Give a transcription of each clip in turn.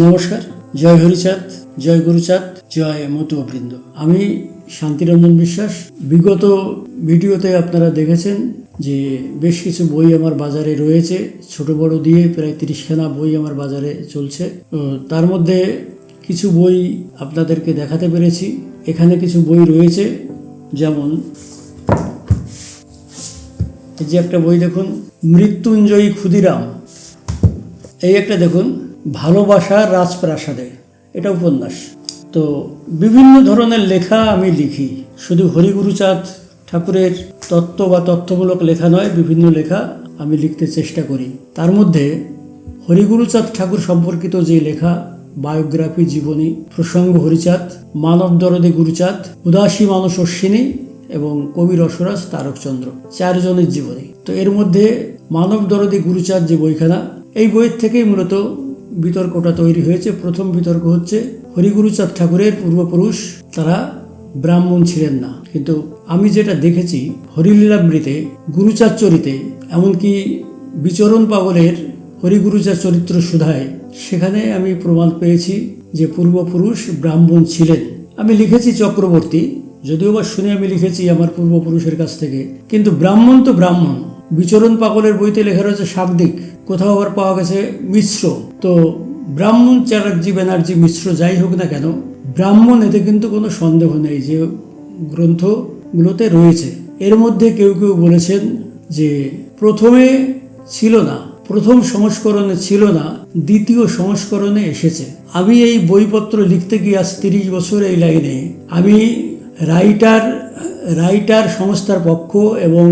নমস্কার, জয় হরিচাঁদ, জয় গুরুচাঁদ, জয় মতুবৃন্দ। আমি শান্তিরঞ্জন বিশ্বাস। বিগত ভিডিওতে আপনারা দেখেছেন যে বেশ কিছু বই আমার বাজারে রয়েছে। ছোট বড় দিয়ে প্রায় তিরিশখানা বই আমার বাজারে চলছে। তার মধ্যে কিছু বই আপনাদেরকে দেখাতে পেরেছি। এখানে কিছু বই রয়েছে, যেমন এই যে একটা বই দেখুন, মৃত্যুঞ্জয়ী ক্ষুদিরাম। এই একটা দেখুন। ভালোবাসার রাজপ্রাসাদে। এটা উপন্যাস। তো বিভিন্ন ধরনের লেখা আমি লিখি। শুধু হরিগুরুচাঁদ ঠাকুরের তত্ত্ব বা তথ্যমূলক লেখা নয়, বিভিন্ন লেখা আমি লিখতে চেষ্টা করি। তার মধ্যে হরিগুরুচাঁদ ঠাকুর সম্পর্কিত যে লেখা, বায়োগ্রাফি, জীবনী, প্রসঙ্গ হরিচাঁদ, মানব দরদে গুরুচাঁদ, উদাসী মানুষ অশ্বিনী এবং কবি রসরাজ তারকচন্দ্র, চারজনের জীবনী। তো এর মধ্যে মানব দরদে গুরুচাঁদ যে বইখানা, এই বইয়ের থেকেই মূলত বিতর্কটা তৈরি হয়েছে। প্রথম বিতর্ক হচ্ছে হরিগুরুচাঁদ ঠাকুরের পূর্বপুরুষ তারা ব্রাহ্মণ ছিলেন না। কিন্তু আমি যেটা দেখেছি হরিলীলামৃতে গুরুচাঁদ চরিতে, এমনকি বিচরণ পাগলের হরিগুরুচাঁদ চরিত্র সুধায়, সেখানে আমি প্রমাণ পেয়েছি যে পূর্বপুরুষ ব্রাহ্মণ ছিলেন। আমি লিখেছি চক্রবর্তী, যদিও বা শুনে আমি লিখেছি আমার পূর্বপুরুষের কাছ থেকে, কিন্তু ব্রাহ্মণ তো ব্রাহ্মণ। বিচরণ পাগলের বইতে লেখা রয়েছে শাব্দিক কোথাও আবার পাওয়া গেছে মিশ্র। তো ব্রাহ্মণ চ্যাটার্জি, ব্যানার্জি মিশ্র যাই হোক না কেন, ব্রাহ্মণ এতে কিন্তু কোনো সন্দেহ নেই যে গ্রন্থগুলোতে রয়েছে। এর মধ্যে কেউ কেউ বলেছেন যে প্রথমে ছিল না, প্রথম সংস্করণে ছিল না, দ্বিতীয় সংস্করণে এসেছে। আমি এই বইপত্র লিখতে গিয়ে আজ তিরিশ বছর এই লাইনে। আমি রাইটার রাইটার সংস্থার পক্ষ এবং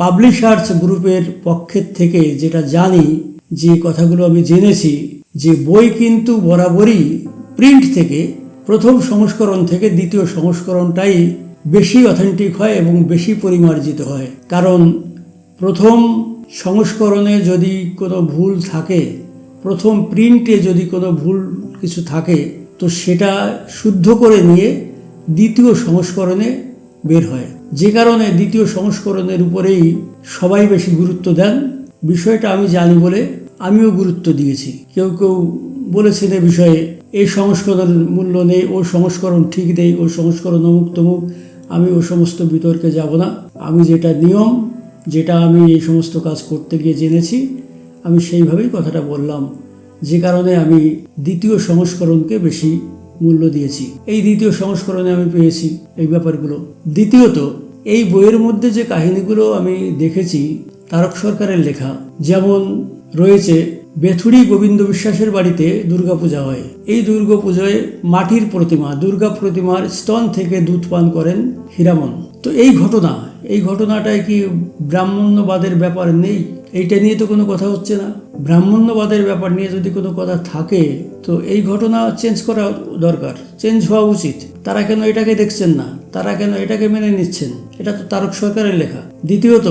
পাবলিশার্স গ্রুপের পক্ষের থেকে যেটা জানি, যে কথাগুলো আমি জেনেছি, যে বই কিন্তু বরাবরই প্রিন্ট থেকে, প্রথম সংস্করণ থেকে দ্বিতীয় সংস্করণটাই বেশি অথেন্টিক হয় এবং বেশি পরিমার্জিত হয়। কারণ প্রথম সংস্করণে যদি কোনো ভুল থাকে, প্রথম প্রিন্টে যদি কোনো ভুল কিছু থাকে, তো সেটা শুদ্ধ করে নিয়ে দ্বিতীয় সংস্করণে বের হয়। যে কারণে দ্বিতীয় সংস্করণের উপরেই সবাই বেশি গুরুত্ব দেন। বিষয়টা আমি জানি বলে আমিও গুরুত্ব দিয়েছি। কেউ কেউ বলেছেন এ বিষয়ে এই সংস্করণের মূল্য নেই, ও সংস্করণ ঠিক নেই, ও সংস্করণ অমুক তমুক, আমি ও সমস্ত বিতর্কে যাব না। আমি যেটা নিয়ম, যেটা আমি এই সমস্ত কাজ করতে গিয়ে জেনেছি, আমি সেইভাবেই কথাটা বললাম। যে কারণে আমি দ্বিতীয় সংস্করণকে বেশি মূল্য দিয়েছি। এই দ্বিতীয় সংস্করণে আমি পেয়েছি এই ব্যাপারগুলো। দ্বিতীয়ত, এই বইয়ের মধ্যে যে কাহিনীগুলো আমি দেখেছি, তারক সরকারের লেখা, যেমন রয়েছে বেথুরি গোবিন্দ বিশ্বাসের বাড়িতে দুর্গাপূজা হয়। এই দুর্গাপূজায় মাটির প্রতিমা, দুর্গা প্রতিমার স্তন থেকে দুধ পান করেন হীরামন। তো এই ঘটনা, এই ঘটনাটায় কি ব্রাহ্মণ্যবাদের ব্যাপার নেই? এইটা নিয়ে তো কোনো কথা হচ্ছে না। ব্রাহ্মণ্যবাদের ব্যাপার নিয়ে যদি কোনো কথা থাকে, তো এই ঘটনা চেঞ্জ করা দরকার চেঞ্জ হওয়া উচিত। তারা কেন এটাকে দেখছেন না? তারা কেন এটাকে মেনে নিচ্ছেন? এটা তো তারক সরকারের লেখা। দ্বিতীয়ত,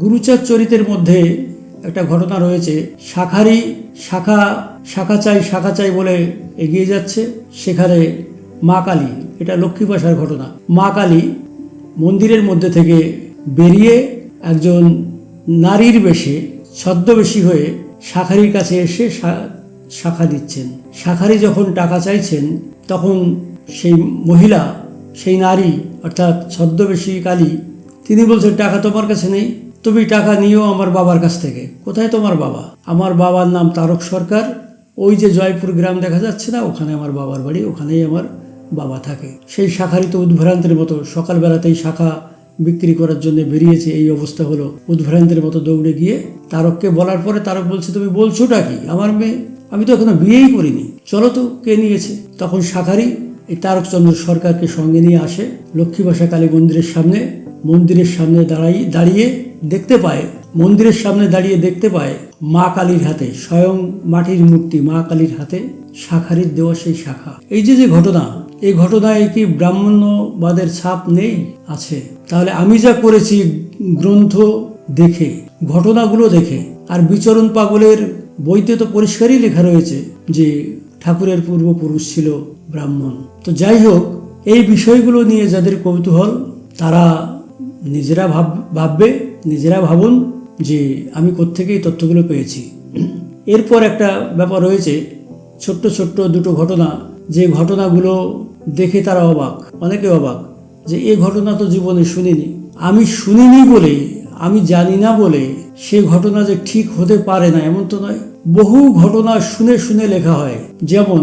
গুরুচাঁদ চরিতের মধ্যে একটা ঘটনা রয়েছে। শাখারি শাখা শাখা চাই শাখা চাই বলে এগিয়ে যাচ্ছে। সেখানে মা কালী, এটা লক্ষ্মী ভাষার ঘটনা। মা কালী মন্দিরের মধ্যে থেকে বেরিয়ে একজন নারীর বেশে ছদ্মবেশী হয়ে শাখারির কাছে এসে শাখা দিচ্ছেন। শাখারি যখন টাকা চাইছেন, তখন সেই মহিলা, সেই নারী, অর্থাৎ ছদ্মবেশী কালী, তিনি বলছেন, টাকা তোমার কাছে নেই, তুমি টাকা নিও আমার বাবার কাছ থেকে। কোথায় তোমার বাবা? আমার বাবার নাম তারক সরকার। ওই যে জয়পুর গ্রাম দেখা যাচ্ছে না, ওখানে আমার বাবার বাড়ি, ওখানেই আমার বাবা থাকে। সেই শাখারই তো উদ্ভ্রান্তের মতো, সকালবেলাতেই শাখা বিক্রি করার জন্য বেরিয়েছে, এই অবস্থা হলো। উদ্ভ্রান্তের মতো দৌড়ে গিয়ে তারককে বলার পরে তারক বলছে, তুমি বলছোটা কি? আমার মেয়ে, আমি তো এখনও বিয়েই করিনি। চলো তো, কে নিয়েছে? তখন শাখারি এই তারকচন্দ্র সরকারকে সঙ্গে নিয়ে আসে। লক্ষ্মীবাসা কালী মন্দিরের সামনে মন্দিরের সামনে দাঁড়াই, দাঁড়িয়ে দেখতে পায়, মন্দিরের সামনে দাঁড়িয়ে দেখতে পায় মা কালীর হাতে, স্বয়ং মাটির মূর্তি মা কালীর হাতে, শাখারির দেওয়া সেই শাখা। এই যে যে ঘটনা, এই ঘটনায় কি ব্রাহ্মণ্যবাদের ছাপ নেই? আছে। তাহলে আমি যা করেছি গ্রন্থ দেখে, ঘটনাগুলো দেখে, আর বিচরণ পাগলের বইতে তো পরিষ্কারই লেখা রয়েছে যে ঠাকুরের পূর্বপুরুষ ছিল ব্রাহ্মণ। তো যাই হোক, এই বিষয়গুলো নিয়ে যাদের কৌতূহল, তারা নিজেরা ভাব, ভাববে, নিজেরা ভাবুন যে আমি কোত্থেকে এই তথ্যগুলো পেয়েছি। এরপর একটা ব্যাপার রয়েছে, ছোট্ট ছোট্ট দুটো ঘটনা, যে ঘটনাগুলো দেখে তারা অবাক, অনেকে অবাক। যে এ ঘটনা তো জীবনে শুনিনি। আমি শুনিনি বলে, আমি জানি না বলে সে ঘটনা যে ঠিক হতে পারে না, এমন তো নয়। বহু ঘটনা শুনে শুনে লেখা হয়। যেমন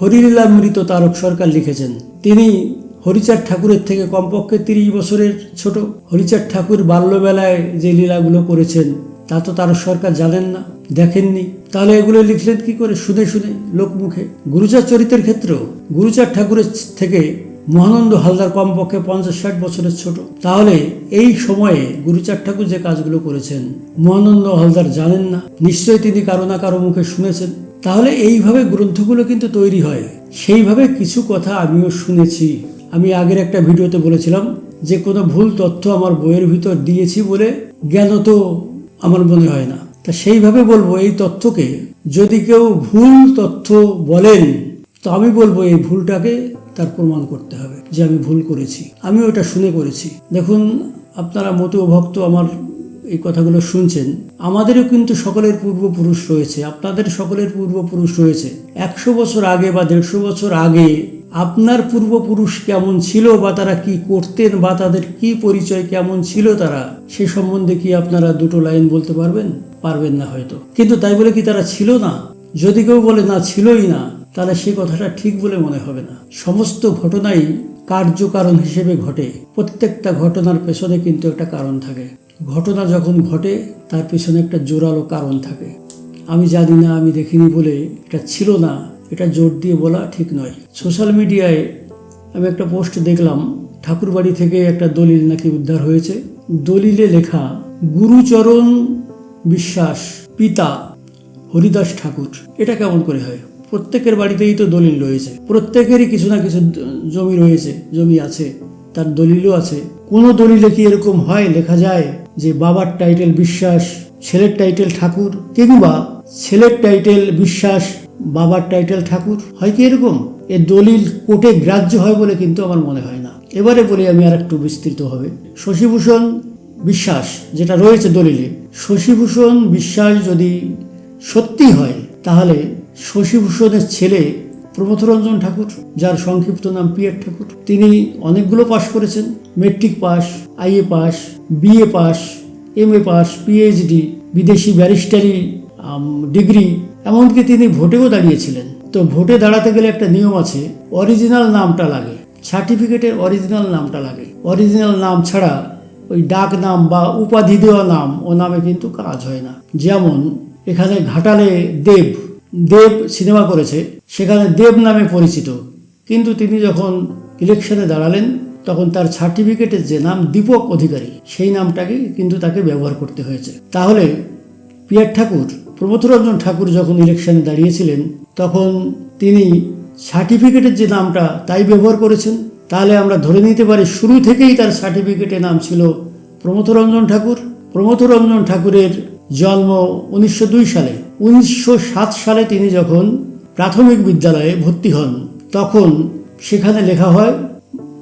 হরিলীলামৃত তারক সরকার লিখেছেন। তিনি হরিচাঁদ ঠাকুরের থেকে কমপক্ষে তিরিশ বছরের ছোট। হরিচাঁদ ঠাকুর বাল্যবেলায় যে লীলাগুলো করেছেন, তা তো তারক সরকার জানেন না, দেখেননি। তাহলে এগুলো লিখলেন কি করে শুনে শুনে লোকমুখে? গুরুচার চরিত্রের ক্ষেত্রেও গুরুচাঁদ ঠাকুরের থেকে মহানন্দ হালদার কমপক্ষে পঞ্চাশ ষাট বছরের ছোট। তাহলে এই সময়ে গুরুচাঁদ ঠাকুর যে কাজগুলো করেছেন, মহানন্দ হালদার জানেন না। নিশ্চয়ই তিনি কারও না কারও মুখে শুনেছেন। তাহলে এইভাবে গ্রন্থগুলো কিন্তু তৈরি হয়। সেইভাবে কিছু কথা আমিও শুনেছি। আমি আগের একটা ভিডিওতে বলেছিলাম যে কোনো ভুল তথ্য আমার বইয়ের ভিতর দিয়েছি বলে জ্ঞান তো আমার মনে হয় না। তা সেইভাবে বলব এই তথ্যকে। যদি কেউ ভুল তথ্য বলেন, তো আমি বলব এই ভুলটাকে তার প্রমাণ করতে হবে যে আমি ভুল করেছি। আমি ওটা শুনে করেছি। দেখুন, আপনারা মতো ভক্ত আমার এই কথাগুলো শুনছেন। আমাদেরও কিন্তু সকলের পূর্বপুরুষ রয়েছে। আপনাদের সকলের পূর্বপুরুষ রয়েছে। একশো বছর আগে বা দেড়শো বছর আগে আপনার পূর্বপুরুষ কেমন ছিল বা তারা কি করতেন বা তাদের কি পরিচয় কেমন ছিল তারা, সে সম্বন্ধে কি আপনারা দুটো লাইন বলতে পারবেন? পারবেন না হয়তো। কিন্তু তাই বলে কি তারা ছিল না? যদি কেউ বলে না, ছিলই না। তাহলে সে কথাটা ঠিক বলে মনে হবে না। সমস্ত ঘটনাই কার্যকারণ হিসেবে ঘটে। প্রত্যেকটা ঘটনার পেছনে কিন্তু একটা কারণ থাকে। ঘটনা যখন ঘটে, তার পেছনে একটা জোরালো কারণ থাকে। আমি জানি না, আমি দেখিনি বলে এটা ছিল না, এটা জোর দিয়ে বলা ঠিক নয়। সোশ্যাল মিডিয়ায় আমি একটা পোস্ট দেখলাম, ঠাকুরবাড়ি থেকে একটা দলিল নাকি উদ্ধার হয়েছে। দলিলে লেখা, গুরুচরণ বিশ্বাস, পিতা হরিদাস ঠাকুর। এটা কেমন করে হয়? প্রত্যেকের বাড়িতেই তো দলিল রয়েছে। প্রত্যেকেরই কিছু না কিছু জমি রয়েছে, জমি আছে, তার দলিলও আছে। কোনো দলিলে কি এরকম হয়? লেখা যায় যে বাবার টাইটেল বিশ্বাস, ছেলের টাইটেল ঠাকুর। কিংবা ছেলের টাইটেল বিশ্বাস, বাবার টাইটেল ঠাকুর? হয় কি এরকম? এ দলিল কোর্টে গ্রাহ্য হয় বলে কিন্তু আমার মনে হয় না। এবারে বলি আমি আর একটু বিস্তৃত হবে। শশীভূষণ বিশ্বাস যেটা রয়েছে দলিলে, শশীভূষণ বিশ্বাস যদি সত্যি হয়, তাহলে শশীভূষণের ছেলে প্রমথরঞ্জন ঠাকুর, যার সংক্ষিপ্ত নাম পিয়ার ঠাকুর। তিনি অনেকগুলো পাশ করেছেন। Matric pass IA pass BA pass M A pass PhD, বিদেশি ব্যারিস্টারি ডিগ্রি, এমনকি তিনি ভোটেও দাঁড়িয়েছিলেন। তো ভোটে দাঁড়াতে গেলে একটা নিয়ম আছে, অরিজিনাল নামটা লাগে। সার্টিফিকেটের অরিজিনাল নামটা লাগে। অরিজিনাল নাম ছাড়া ওই ডাক নাম বা উপাধি দেওয়া নাম ও নামে কিন্তু কাজ হয় না। যেমন, এখানে ঘাটালে দেব দেব সিনেমা করেছে, সেখানে দেব নামে পরিচিত। কিন্তু তিনি যখন ইলেকশনে দাঁড়ালেন, তখন তার সার্টিফিকেটের যে নাম দীপক অধিকারী, সেই নামটাকে কিন্তু তাকে ব্যবহার করতে হয়েছে। তাহলে পিয়ার ঠাকুর, প্রমথরঞ্জন ঠাকুর যখন ইলেকশনে দাঁড়িয়েছিলেন, তখন তিনি সার্টিফিকেটের যে নামটা তাই ব্যবহার করেছেন। তাহলে আমরা ধরে নিতে পারি, শুরু থেকেই তার সার্টিফিকেটের নাম ছিল প্রমথরঞ্জন ঠাকুর। প্রমথরঞ্জন ঠাকুরের জন্ম উনিশশো দুই সালে। উনিশশো সাত সালে তিনি যখন প্রাথমিক বিদ্যালয়ে ভর্তি হন, তখন সেখানে লেখা হয়,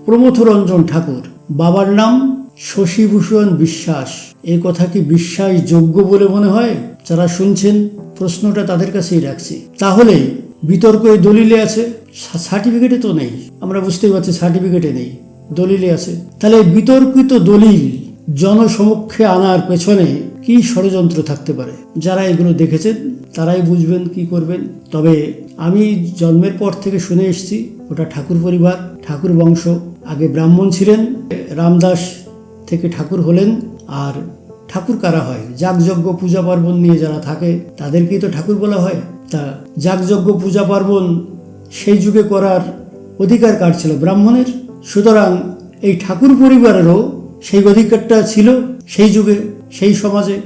প্রমথরঞ্জন ঠাকুর, বাবার নাম শশীভূষণ বিশ্বাস। এই কথা কি বিশ্বাসযোগ্য বলে মনে হয়? যারা শুনছেন, প্রশ্নটা তাদের কাছেই রাখছি। তাহলে বিতর্ক এই দলিলে আছে? সার্টিফিকেটে তো নেই। আমরা বুঝতেই পারছি সার্টিফিকেটে নেই। দলিলে আছে। তাহলে বিতর্কিত দলিল জনসমক্ষে আনার পেছনে কি ষড়যন্ত্র থাকতে পারে? যারা এগুলো দেখেছেন, তারাই বুঝবেন কি করবেন। তবে আমি জন্মের পর থেকে শুনে এসেছি, ওটা ঠাকুর পরিবার, ঠাকুর বংশ। আগে ব্রাহ্মণ ছিলেন, রামদাস থেকে ঠাকুর হলেন, আর ঠাকুর কারা হয়? যাগযজ্ঞ পূজা পার্বণ নিয়ে যারা থাকে, তাদেরকেই তো ঠাকুর বলা হয়। তা যাগযজ্ঞ পূজা পার্বণ সেই যুগে করার অধিকার কার ছিল? ব্রাহ্মণের? সুতরাং এই ঠাকুর পরিবারেরও সেই অধিকারটা ছিল, সেই যুগে সেই সমাজে,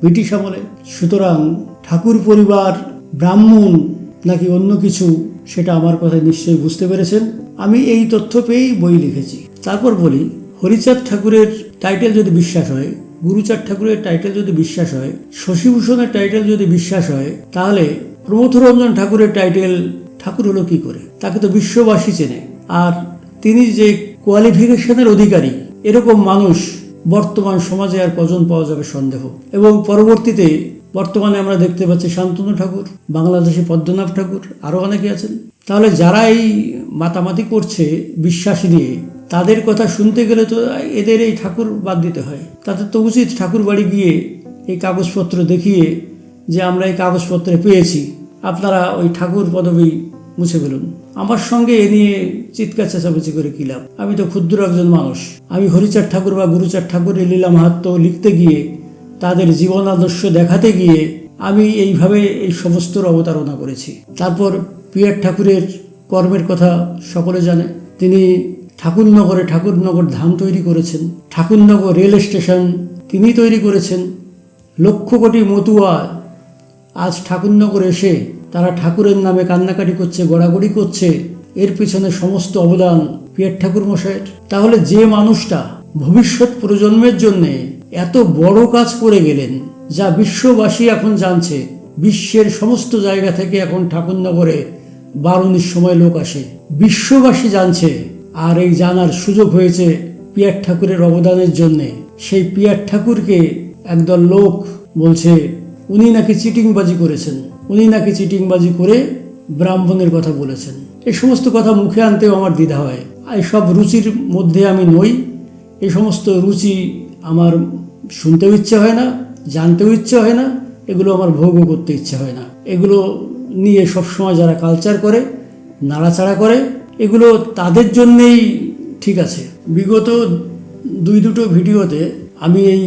ব্রিটিশ আমলে। সুতরাং ঠাকুর পরিবার, ব্রাহ্মণ নাকি অন্য কিছু, সেটা আমার কথায় নিশ্চয়ই বুঝতে পেরেছেন। আমি এই তথ্য পেয়েই বই লিখেছি। তারপর বলি, হরিচাঁদ ঠাকুরের টাইটেল যদি বিশ্বাস হয়, গুরুচাঁদ ঠাকুরের টাইটেল যদি বিশ্বাস হয়, শশীভূষণের টাইটেল যদি বিশ্বাস হয়, তাহলে প্রমথরঞ্জন ঠাকুরের টাইটেল ঠাকুর হলো কি করে? তাকে তো বিশ্ববাসী চেনে। আর তিনি যে কোয়ালিফিকেশনের অধিকারী, এরকম মানুষ বর্তমান সমাজে আর কজন পাওয়া যাবে সন্দেহ? এবং পরবর্তীতে বর্তমানে আমরা দেখতে পাচ্ছি শান্তনু ঠাকুর, বাংলাদেশে পদ্মনাভ ঠাকুর আরও অনেকে আছেন। তাহলে যারা এই মাতামাতি করছে বিশ্বাস নিয়ে, তাদের কথা শুনতে গেলে তো এদের এই ঠাকুর বাদ দিতে হয়। তাদের তো উচিত ঠাকুর বাড়ি গিয়ে এই কাগজপত্র দেখিয়ে যে আমরা এই কাগজপত্রে পেয়েছি। আপনারা ওই ঠাকুর পদবী মুছে ফেলুন। আমার সঙ্গে এ নিয়ে চিৎকার চেঁচামেচি করে কি লাভ? আমি তো ক্ষুদ্র একজন মানুষ। আমি হরিচাঁদ ঠাকুর বা গুরুচাঁদ ঠাকুরের লীলা মাহাত্ম লিখতে গিয়ে, তাদের জীবন আদর্শ দেখাতে গিয়ে, আমি এইভাবে এই সমস্তর অবতারণা করেছি। তারপর পিয়ার ঠাকুরের কর্মের কথা সকলে জানে। তিনি ঠাকুরনগরে ঠাকুরনগর ধাম তৈরি করেছেন। ঠাকুরনগর রেল স্টেশন তিনি তৈরি করেছেন। লক্ষ কোটি মতুয়া আজ ঠাকুরনগর এসে তারা ঠাকুরের নামে কান্নাকাটি করছে, গড়াগড়ি করছে। এর পিছনে সমস্ত অবদান পিয়ার ঠাকুর মশাইয়ের। তাহলে যে মানুষটা ভবিষ্যৎ প্রজন্মের জন্যে এত বড় কাজ করে গেলেন, যা বিশ্ববাসী এখন জানছে, বিশ্বের সমস্ত জায়গা থেকে এখন ঠাকুরনগরে বারুনির সময় লোক আসে। বিশ্ববাসী জানছে, আর এই জানার সুযোগ হয়েছে পিয়ার ঠাকুরের অবদানের জন্যে। সেই পিয়ার ঠাকুরকে একদল লোক বলছে, উনি নাকি চিটিংবাজি করেছেন। উনি নাকি চিটিংবাজি করে ব্রাহ্মণের কথা বলেছেন। এই সমস্ত কথা মুখে আনতেও আমার দ্বিধা হয়। সব রুচির মধ্যে আমি নই। এই সমস্ত রুচি আমার শুনতেও ইচ্ছে হয় না, জানতেও ইচ্ছে হয় না, এগুলো আমার ভোগও করতে ইচ্ছে হয় না। এগুলো নিয়ে সবসময় যারা কালচার করে, নাড়াচাড়া করে, এগুলো তাদের জন্যেই ঠিক আছে। বিগত দুই দুটো ভিডিওতে আমি এই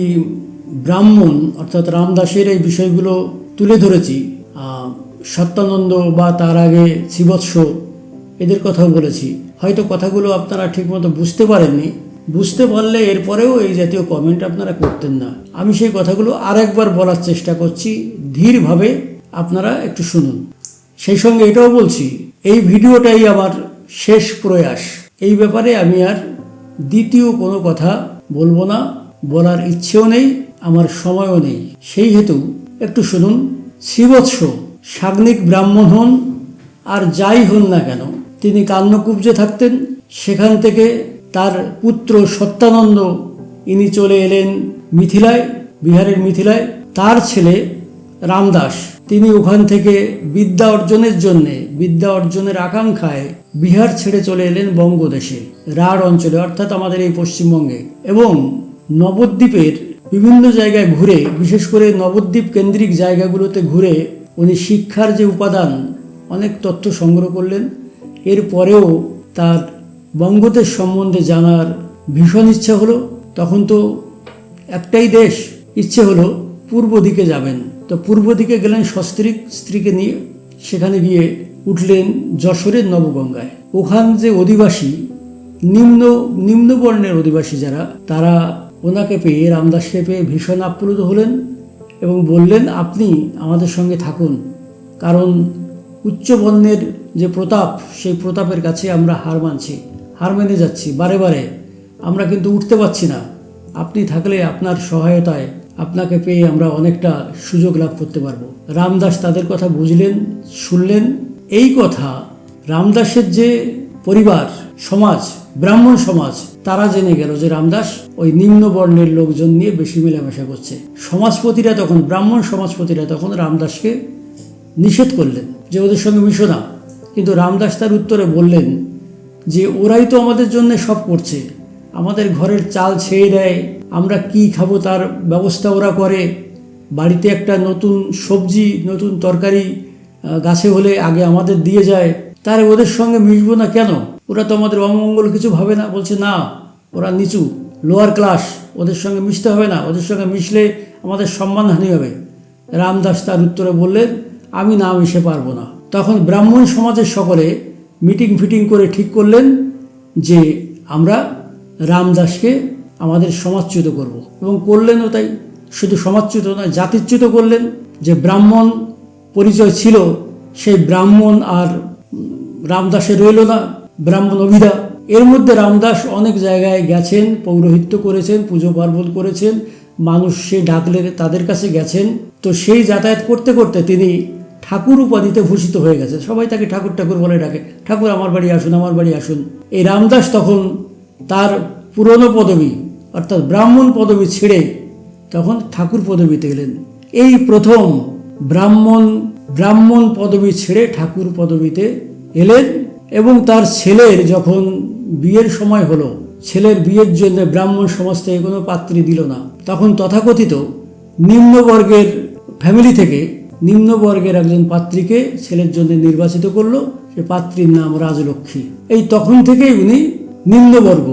ব্রাহ্মণ অর্থাৎ রামদাসের এই বিষয়গুলো তুলে ধরেছি। সত্যানন্দ বা তার আগে শিবৎস এদের কথাও বলেছি। হয়তো কথাগুলো আপনারা ঠিকমতো বুঝতে পারেননি। বুঝতে পারলে এরপরেও এই জাতীয় কমেন্ট আপনারা করতেন না। আমি সেই কথাগুলো আরেকবার বলার চেষ্টা করছি। ধীরভাবে আপনারা একটু শুনুন। সেই সঙ্গে এটাও বলছি, এই ভিডিওটাই আমার শেষ প্রয়াস। এই ব্যাপারে আমি আর দ্বিতীয় কোনো কথা বলব না। বলার ইচ্ছেও নেই, আমার সময়ও নেই। সেই হেতু একটু শুনুন। শ্রীবৎস সাগ্নিক ব্রাহ্মণ হন আর যাই হন না কেন, তিনি কান্নকুব্জে থাকতেন। সেখান থেকে তার পুত্র সত্যানন্দ, ইনি চলে এলেন মিথিলায়, বিহারের মিথিলায়। তার ছেলে রামদাস, তিনি ওখান থেকে বিদ্যা অর্জনের জন্যে, বিদ্যা অর্জনের আকাঙ্ক্ষায় বিহার ছেড়ে চলে এলেন বঙ্গদেশে, রাঢ় অঞ্চলে, অর্থাৎ আমাদের এই পশ্চিমবঙ্গে। এবং নবদ্বীপের বিভিন্ন জায়গায় ঘুরে, বিশেষ করে নবদ্বীপ কেন্দ্রিক জায়গাগুলোতে ঘুরে উনি শিক্ষার যে উপাদান, অনেক তথ্য সংগ্রহ করলেন। এরপরেও তার বঙ্গদেশ সম্বন্ধে জানার ভীষণ ইচ্ছা হলো। তখন তো একটাই দেশ ইচ্ছে হলো পূর্ব দিকে যাবেন। তো পূর্ব দিকে গেলেন সস্ত্রীক স্ত্রীকে নিয়ে। সেখানে গিয়ে উঠলেন যশোরের নবগঙ্গায়। ওখান যে অধিবাসী, নিম্ন, নিম্নবর্ণের অধিবাসী যারা, তারা ওনাকে পেয়ে রামদাসকে পেয়ে ভীষণ আপ্লুত হলেন। এবং বললেন, আপনি আমাদের সঙ্গে থাকুন। কারণ উচ্চবর্ণের যে প্রতাপ, সেই প্রতাপের কাছে আমরা হার মানছি। হার মেনে যাচ্ছি, বারে বারে। আমরা কিন্তু উঠতে পারছি না। আপনি থাকলে আপনার সহায়তায় আপনাকে পেয়ে আমরা অনেকটা সুযোগ লাভ করতে পারব। রামদাস তাদের কথা বুঝলেন, শুনলেন। এই কথা রামদাসের যে পরিবার, সমাজ, ব্রাহ্মণ সমাজ তারা জেনে গেল যে রামদাস ওই নিম্ন বর্ণের লোকজন নিয়ে বেশি মেলামেশা করছে। সমাজপতিরা তখন, ব্রাহ্মণ সমাজপতিরা তখন রামদাসকে নিষেধ করলেন যে ওদের সঙ্গে মিশো না। কিন্তু রামদাস তার উত্তরে বললেন যে, ওরাই তো আমাদের জন্য সব করছে। আমাদের ঘরের চাল ছেয়ে দেয়। আমরা কি খাব তার ব্যবস্থা ওরা করে। বাড়িতে একটা নতুন সবজি, নতুন তরকারি গাছে হলে আগে আমাদের দিয়ে যায়। তারে ওদের সঙ্গে মিশবো না কেন? ওরা তো আমাদের অমঙ্গল কিছু ভাবে না। বলছে, না, ওরা নিচু লোয়ার ক্লাস ওদের সঙ্গে মিশতে হবে না। ওদের সঙ্গে মিশলে আমাদের সম্মানহানি হবে। রামদাস তার উত্তরে বললেন, আমি না মিশে পারব না। তখন ব্রাহ্মণ সমাজের সকলে মিটিং ফিটিং করে ঠিক করলেন যে আমরা রামদাসকে আমাদের সমাজচ্যুত করব। এবং করলেনও তাই। শুধু সমাজচ্যুত নয়, জাতিচ্যুত করলেন। যে ব্রাহ্মণ পরিচয় ছিল, সেই ব্রাহ্মণ আর রামদাসে রইল না। ব্রাহ্মণ অভিধা এর মধ্যে রামদাস অনেক জায়গায় গেছেন, পৌরোহিত্য করেছেন, পুজো পার্বণ করেছেন, মানুষ সে ডাকলে তাদের কাছে গেছেন। তো সেই যাতায়াত করতে করতে তিনি ঠাকুর উপাধিতে ভূষিত হয়ে গেছে সবাই তাকে ঠাকুর ঠাকুর বলে ডাকে। ঠাকুর, আমার বাড়ি আসুন, আমার বাড়ি আসুন। এই রামদাস তখন তার পুরনো পদবী, অর্থাৎ ব্রাহ্মণ পদবী ছেড়ে তখন ঠাকুর পদবীতে গেলেন। এই প্রথম ব্রাহ্মণ ব্রাহ্মণ পদবি ছেড়ে ঠাকুর পদবিতে এলেন। এবং তার ছেলের যখন বিয়ের সময় হলো, ছেলের বিয়ের জন্য ব্রাহ্মণ সমাজ থেকে কোনো পাত্রী দিল না। তখন তথাকথিত নিম্নবর্গের ফ্যামিলি থেকে নিম্নবর্গের একজন পাত্রীকে ছেলের জন্য নির্বাচিত করল। সে পাত্রীর নাম রাজলক্ষ্মী। এই তখন থেকেই উনি নিম্নবর্গ।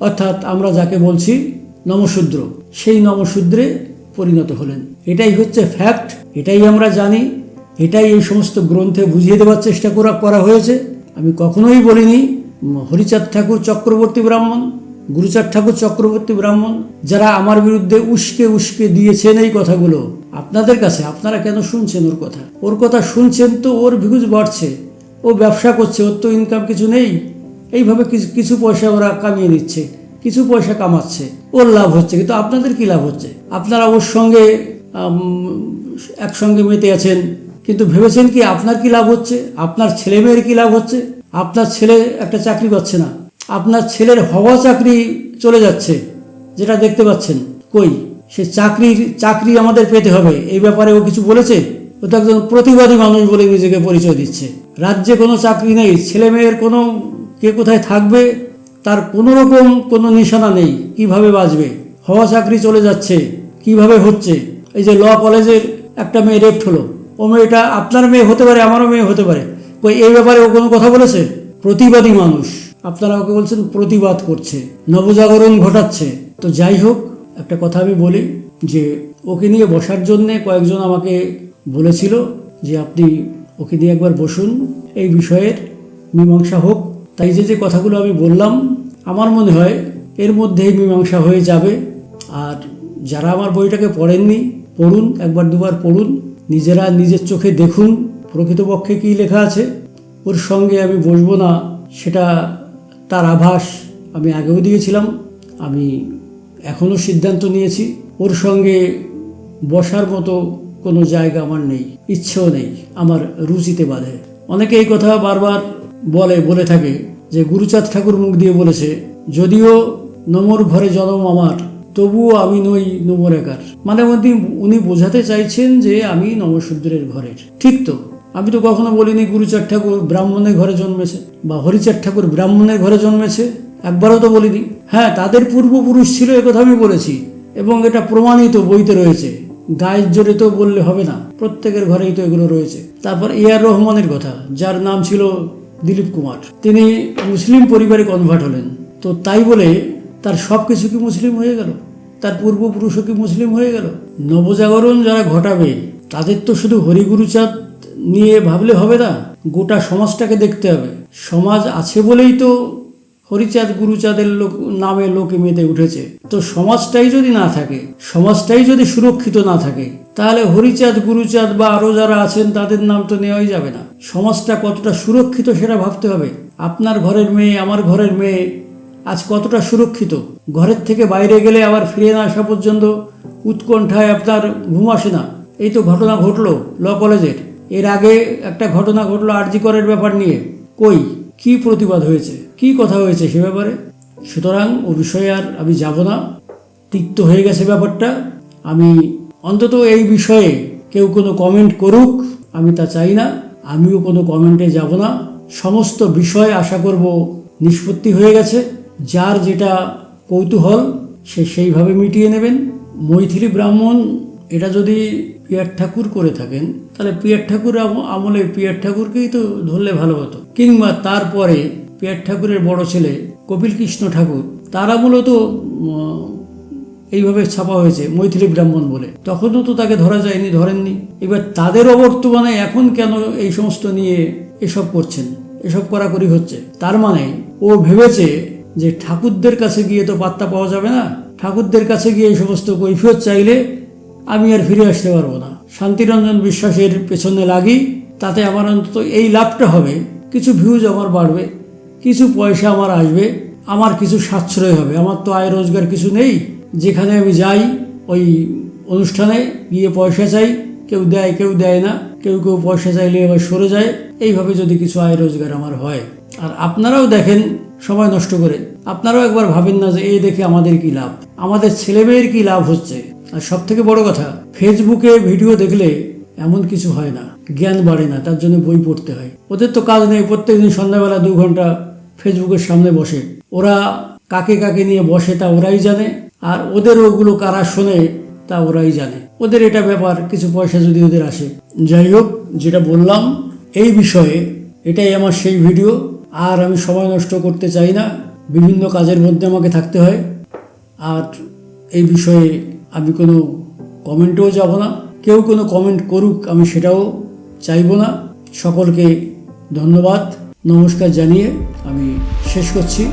অর্থাৎ আমরা যাকে বলছি নমশূদ্র, সেই নমশূদ্রে পরিণত হলেন। এটাই হচ্ছে ফ্যাক্ট এটাই আমরা জানি, এটাই এই সমস্ত গ্রন্থে বুঝিয়ে দেওয়ার চেষ্টা করা করা হয়েছে। আমি কখনোই বলিনি, হরিচাঁদ ঠাকুর চক্রবর্তী ব্রাহ্মণ, গুরুচাঁদ ঠাকুর চক্রবর্তী ব্রাহ্মণ, যারা আমার বিরুদ্ধে উস্কে উস্কে দিয়েছেন এই কথাগুলো। আপনাদের কাছে, আপনারা কেন শুনছেন ওর কথা? ওর কথা শুনছেন তো ওর ভিউজ বাড়ছে, ও ব্যবসা করছে, ওর তো ইনকাম কিছু নেই। এইভাবে কিছু কিছু পয়সা ওরা কামিয়ে নিচ্ছে, কিছু পয়সা কামাচ্ছে। ওর লাভ হচ্ছে, কিন্তু আপনাদের কি লাভ হচ্ছে? আপনারা ওর সঙ্গে একসঙ্গে মেতে আছেন কিন্তু ভেবেছেন কি আপনার কি লাভ হচ্ছে? আপনার ছেলে মেয়ের কি লাভ হচ্ছে? আপনার ছেলে একটা চাকরি পাচ্ছে না। আপনার ছেলের হওয়া চাকরি চলে যাচ্ছে, যেটা দেখতে পাচ্ছেন। কই? সে চাকরির চাকরি আমাদের পেতে হবে। এই ব্যাপারে ও কিছু বলেছে? ও তো একজন প্রতিবাদী মানুষ বলে নিজেকে পরিচয় দিচ্ছে। রাজ্যে কোনো চাকরি নেই, ছেলে মেয়ের কোনো কে কোথায় থাকবে? তার কোনো রকম কোনো নিশানা নেই। কীভাবে বাঁচবে? হওয়া চাকরি চলে যাচ্ছে। কীভাবে হচ্ছে? এই যে ল কলেজের একটা মেয়ে রেপ্ট হলো। ও মেয়েটা আপনার মেয়ে হতে পারে, আমারও মেয়ে হতে পারে। কই, এই ব্যাপারে ও কোনো কথা বলেছে? প্রতিবাদী মানুষ। আপনারা ওকে বলছেন, প্রতিবাদ করছে, নবজাগরণ ঘটাচ্ছে। তো যাই হোক, একটা কথা আমি বলি যে, ওকে নিয়ে বসার জন্যে কয়েকজন আমাকে বলেছিল যে, আপনি ওকে নিয়ে একবার বসুন। এই বিষয়ের মীমাংসা হোক। তাই যে যে কথাগুলো আমি বললাম, আমার মনে হয় এর মধ্যেই মীমাংসা হয়ে যাবে। আর যারা আমার বইটাকে পড়েননি, পড়ুন, একবার দুবার পড়ুন। নিজেরা নিজের চোখে দেখুন, প্রকৃতপক্ষে কী লেখা আছে? ওর সঙ্গে আমি বসবো না, সেটা তার আভাস আমি আগেও দিয়েছিলাম, আমি এখনও সিদ্ধান্ত নিয়েছি। ওর সঙ্গে বসার মতো কোনো জায়গা আমার নেই, ইচ্ছেও নেই, আমার রুচিতে বাধে। অনেকে এই কথা বারবার বলে বলে থাকে যে, গুরুচাঁদ ঠাকুর মুখ দিয়ে বলেছে, যদিও নমর ঘরে জন্ম আমার তবুও আমি নই নমর একার মানে উনি উনি বোঝাতে চাইছেন যে আমি নমশূদ্রের ঘরের। ঠিক তো? আমি তো কখনো বলিনি গুরুচাঁদ ঠাকুর ব্রাহ্মণের ঘরে জন্মেছে, বা হরিচাঁদ ঠাকুর ব্রাহ্মণের ঘরে জন্মেছে, একবারও তো বলিনি। হ্যাঁ তাদের পূর্বপুরুষ ছিল একথা আমি বলেছি, এবং এটা প্রমাণিত বইতে রয়েছে। গায়ের জোরে তো বললে হবে না, প্রত্যেকের ঘরেই তো এগুলো রয়েছে। তারপর এ আর রহমানের কথা, যার নাম ছিল দিলীপ কুমার। তিনি মুসলিম পরিবারে কনভার্ট হলেন। তো তাই বলে তার সব কিছু কি মুসলিম হয়ে গেল? তার পূর্বপুরুষও কি মুসলিম হয়ে গেল? নবজাগরণ যারা ঘটাবে, তাদের তো শুধু হরিগুরুচাঁদ নিয়ে ভাবলে হবে না, গোটা সমাজটাকে দেখতে হবে। সমাজ আছে বলেই তো হরিচাঁদ গুরুচাঁদের লোক, নামে লোকে মেতে উঠেছে। তো সমাজটাই যদি না থাকে, সমাজটাই যদি সুরক্ষিত না থাকে, তাহলে হরিচাঁদ, গুরুচাঁদ বা আরও যারা আছেন, তাদের নাম তো নেওয়াই যাবে না। সমাজটা কতটা সুরক্ষিত সেটা ভাবতে হবে। আপনার ঘরের মেয়ে, আমার ঘরের মেয়ে আজ কতটা সুরক্ষিত? ঘরের থেকে বাইরে গেলে আবার ফিরে না আসা পর্যন্ত উৎকণ্ঠায় আপনার ঘুম আসে না। এই তো ঘটনা ঘটলো ল কলেজের। এর আগে একটা ঘটনা ঘটলো আরজি করের ব্যাপার নিয়ে। কই? কি প্রতিবাদ হয়েছে? কি কথা হয়েছে সে ব্যাপারে? সুতরাং ও বিষয়ে আর আমি যাব না। তিক্ত হয়ে গেছে ব্যাপারটা। আমি অন্তত এই বিষয়ে কেউ কোনো কমেন্ট করুক, আমি তা চাই না। আমিও কোনো কমেন্টে যাব না। সমস্ত বিষয় আশা করব নিষ্পত্তি হয়ে গেছে। যার যেটা কৌতূহল, সে সেইভাবে মিটিয়ে নেবেন। মৈথিলি ব্রাহ্মণ এটা যদি পিয়ার ঠাকুর করে থাকেন, তাহলে পিয়ার ঠাকুর আমলে পিয়ার ঠাকুরকেই তো ধরলে ভালো হতো। কিংবা তারপরে পিয়ার ঠাকুরের বড় ছেলে কপিল কৃষ্ণ ঠাকুর, তারা মূলত এইভাবে ছাপা হয়েছে মৈথিলি ব্রাহ্মণ বলে। তখনও তো তাকে ধরা যায়নি, ধরেননি। এবার তাদের অবর্তমানে এখন কেন এই সমস্ত নিয়ে এসব করছেন? এসব করাকরি হচ্ছে। তার মানে ও ভেবেছে যে ঠাকুরদের কাছে গিয়ে তো পাত্তা পাওয়া যাবে না। ঠাকুরদের কাছে গিয়ে এই সমস্ত কৈফিয়ত চাইলে আমি আর ফিরে আসতে পারব না। শান্তিরঞ্জন বিশ্বাসের পেছনে লাগি, তাতে আমার অন্তত এই লাভটা হবে। কিছু ভিউজ আমার বাড়বে, কিছু পয়সা আমার আসবে, আমার কিছু সাশ্রয় হবে। আমার তো আয় রোজগার কিছু নেই। যেখানে আমি যাই, ওই অনুষ্ঠানে গিয়ে পয়সা চাই। কেউ দেয় কেউ দেয় না। কেউ কেউ পয়সা চাইলে আবার সরে যায়। এইভাবে যদি কিছু আয় রোজগার আমার হয়। আর আপনারাও দেখেন সময় নষ্ট করে। আপনারাও একবার ভাবেন না যে এই দেখে আমাদের কি লাভ? আমাদের ছেলেমেয়ের কি লাভ হচ্ছে? আর সব থেকে বড় কথা ফেসবুকে ভিডিও দেখলে এমন কিছু হয় না, জ্ঞান বাড়ে না, তার জন্য বই পড়তে হয়। ওদের তো কাজ নেই প্রত্যেকদিন সন্ধ্যাবেলা দু ঘণ্টা ফেসবুকের সামনে বসে। ওরা কাকে কাকে নিয়ে বসে তা ওরাই জানে, আর ওদের ওগুলো কারা শোনে তা ওরাই জানে। ওদের এটা ব্যাপার, কিছু পয়সা যদি ওদের আসে। যাই হোক, যেটা বললাম, এই বিষয়ে, এটাই আমার সেই ভিডিও। আর আমি সময় নষ্ট করতে চাই না। বিভিন্ন কাজের মধ্যে আমাকে থাকতে হয়। আর এই বিষয়ে আমি কোনো কমেন্টেও যাব না। কেউ কোনো কমেন্ট করুক, আমি সেটাও চাইব না। সকলকে ধন্যবাদ। নমস্কার জানিয়ে আমি শেষ করছি।